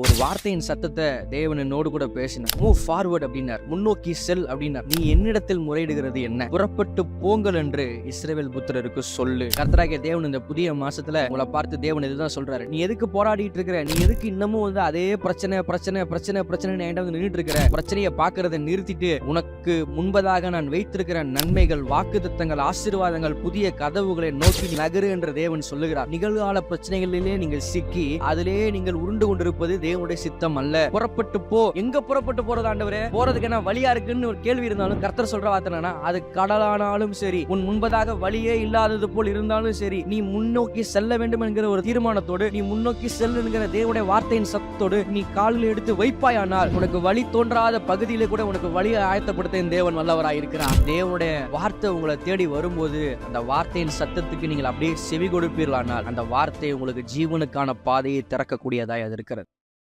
ஒரு வார்த்தையின் சத்தத்தை தேவன் என்னோடு கூட பேசினார். மூவ் ஃபார்வர்ட் அப்படின்னார். முன்னோக்கி செல் அப்படின்னார். நீ என்னிடத்தில் முறையிடுகிறது என்ன? புறப்பட்டு போங்கள் என்று இஸ்ரேவேல் புத்திரருக்கு சொல்லு. கர்த்தராகிய தேவன் இந்த புதிய மாசத்துல உங்களை பார்த்து தேவன் இதுதான் சொல்றாரு. நீ எதுக்கு போராடிட்டு இருக்கிற? நீ எதுக்கு இன்னமும் வந்து அதே பிரச்சனை பிரச்சனை பிரச்சனை பிரச்சனை என்கிட்ட வந்து நின்றுட்டு இருக்கிற? பிரச்சனையை பாக்குறத நிறுத்திட்டு உனக்கு முன்பதாக நான் வைத்திருக்கிற நன்மைகள் வாக்கு திட்டங்கள் ஆசீர்வாதங்கள் புதிய கதவுகளை நோக்கி நகரு என்று தேவன் சொல்லுகிறார். நிகழ்கால பிரச்சனைகளிலே நீங்கள் சிக்கி அதிலே நீங்கள் உருண்டு கொண்டிருப்பது தேவனுடைய சித்தம் அல்ல. புறப்பட்டு போ. எங்க புறப்பட்டு போறது ஆண்டவரே? போறதுக்கு என்ன வழியா இருக்குன்னு ஒரு கேள்வி இருந்தாலும் கர்த்தர் சொல்ற வார்த்தை அது கடலானாலும் சரி உன் முன்பதாக வழியே இல்லாதது போல் இருந்தாலும் சரி நீ முன்னோக்கி செல்ல வேண்டும் என்கிற ஒரு தீர்மானத்தோடு நீ முன்னோக்கி செல்லுங்கிற தேவனுடைய வார்த்தையின் சத்தத்தோடு நீ காலில் எடுத்து வைப்பாயானால் உனக்கு வழி தோன்றாத பகுதியில கூட உனக்கு வழியை ஆயத்தப்படுத்த இந்த தேவன் வல்லவராய் இருக்கிறார். தேவனுடைய வார்த்தை உங்களை தேடி வரும்போது அந்த வார்த்தையின் சத்தத்துக்கு நீங்கள் அப்படியே செவி கொடுப்பீர்களானால் அந்த வார்த்தை உங்களுக்கு ஜீவனுக்கான பாதையை திறக்கக்கூடியதாய் அது இருக்கிறது.